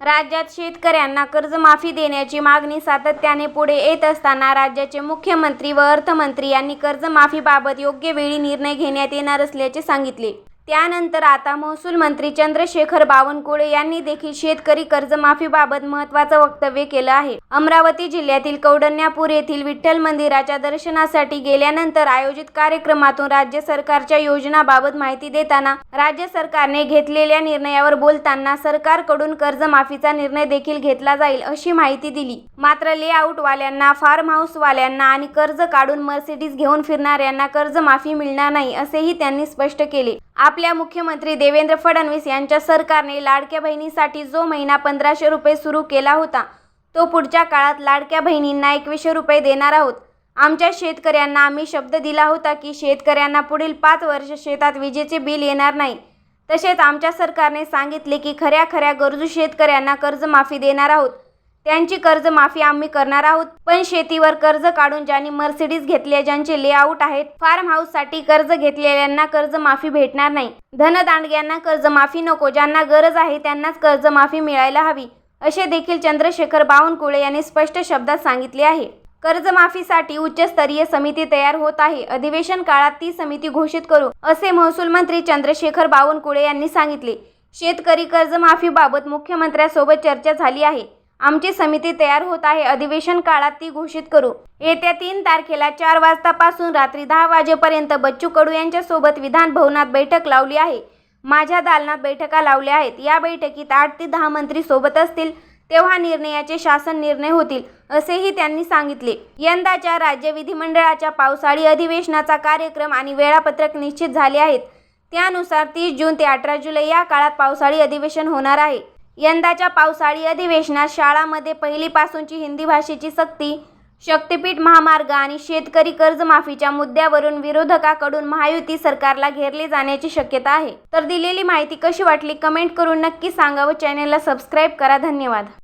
राज्यात शेतकऱ्यांना कर्जमाफी देण्याची मागणी सातत्याने पुढे येत असताना राज्याचे मुख्यमंत्री व अर्थमंत्री यांनी कर्जमाफीबाबत योग्य वेळी निर्णय घेण्यात येणार असल्याचे सांगितले. त्यानंतर आता महसूल मंत्री चंद्रशेखर बावनकुळे यांनी देखील शेतकरी कर्जमाफीबाबत महत्त्वाचं वक्तव्य केलं आहे. अमरावती जिल्ह्यातील कौडण्यापूर येथील विठ्ठल मंदिराच्या दर्शनासाठी गेल्यानंतर आयोजित कार्यक्रमातून राज्य सरकारच्या योजनाबाबत माहिती देताना राज्य सरकारने घेतलेल्या निर्णयावर बोलताना सरकारकडून कर्जमाफीचा निर्णय देखील घेतला जाईल अशी माहिती दिली. मात्र लेआउटवाल्यांना फार्म हाऊसवाल्यांना आणि कर्ज काढून मर्सिडीज घेऊन फिरणाऱ्यांना कर्जमाफी मिळणार नाही असेही त्यांनी स्पष्ट केले. आपल्या मुख्यमंत्री देवेंद्र फडणवीस यांच्या सरकारने लाडक्या बहिणीसाठी जो महिना पंधराशे रुपये सुरू केला होता तो पुढच्या काळात लाडक्या बहिणींना एकवीसशे रुपये देणार आहोत. आमच्या शेतकऱ्यांना आम्ही शब्द दिला होता की शेतकऱ्यांना पुढील पाच वर्ष शेतात विजेचे बिल येणार नाही. तसेच आमच्या सरकारने सांगितले की खऱ्या खऱ्या गरजू शेतकऱ्यांना कर्जमाफी देणार आहोत. त्यांची कर्जमाफी आम्ही करणार आहोत. पण शेतीवर कर्ज काढून ज्यांनी मर्सिडीज घेतल्या ज्यांचे लेआउट आहेत फार्म हाऊससाठी कर्ज घेतलेल्यांना कर्जमाफी भेटणार नाही. धनदांडग्यांना कर्जमाफी नको ज्यांना गरज आहे त्यांनाच कर्जमाफी मिळायला हवी. असे देखील चंद्रशेखर बावनकुळे यांनी स्पष्ट शब्दात सांगितले आहे. कर्जमाफीसाठी उच्चस्तरीय समिती तयार होत आहे. अधिवेशन काळात ती समिती घोषित करू असे महसूल मंत्री चंद्रशेखर बावनकुळे यांनी सांगितले. शेतकरी कर्जमाफीबाबत मुख्यमंत्र्यांसोबत चर्चा झाली आहे. आमची समिती तयार होत आहे. अधिवेशन काळात ती घोषित करू. येत्या तीन तारखेला चार वाजतापासून रात्री दहा वाजेपर्यंत बच्चू कडू यांच्यासोबत विधान भवनात बैठक लावली आहे. माझ्या दालनात बैठका लावल्या आहेत. या बैठकीत आठ ते दहा मंत्री सोबत असतील तेव्हा निर्णयाचे शासन निर्णय होतील असेही त्यांनी सांगितले. यंदाच्या राज्य विधिमंडळाच्या पावसाळी अधिवेशनाचा कार्यक्रम आणि वेळापत्रक निश्चित झाले आहेत. त्यानुसार तीस जून ते अठरा जुलै या काळात पावसाळी अधिवेशन होणार आहे. यंदाच्या पावसाळी अधिवेशनात शाळांमध्ये पहिलीपासूनची हिंदी भाषेची सक्ती शक्तीपीठ महामार्ग आणि शेतकरी कर्जमाफीच्या मुद्द्यावरून विरोधकाकडून महायुती सरकारला घेरले जाण्याची शक्यता आहे. तर दिलेली माहिती कशी वाटली कमेंट करून नक्की सांगा व चॅनेलला सबस्क्राईब करा. धन्यवाद.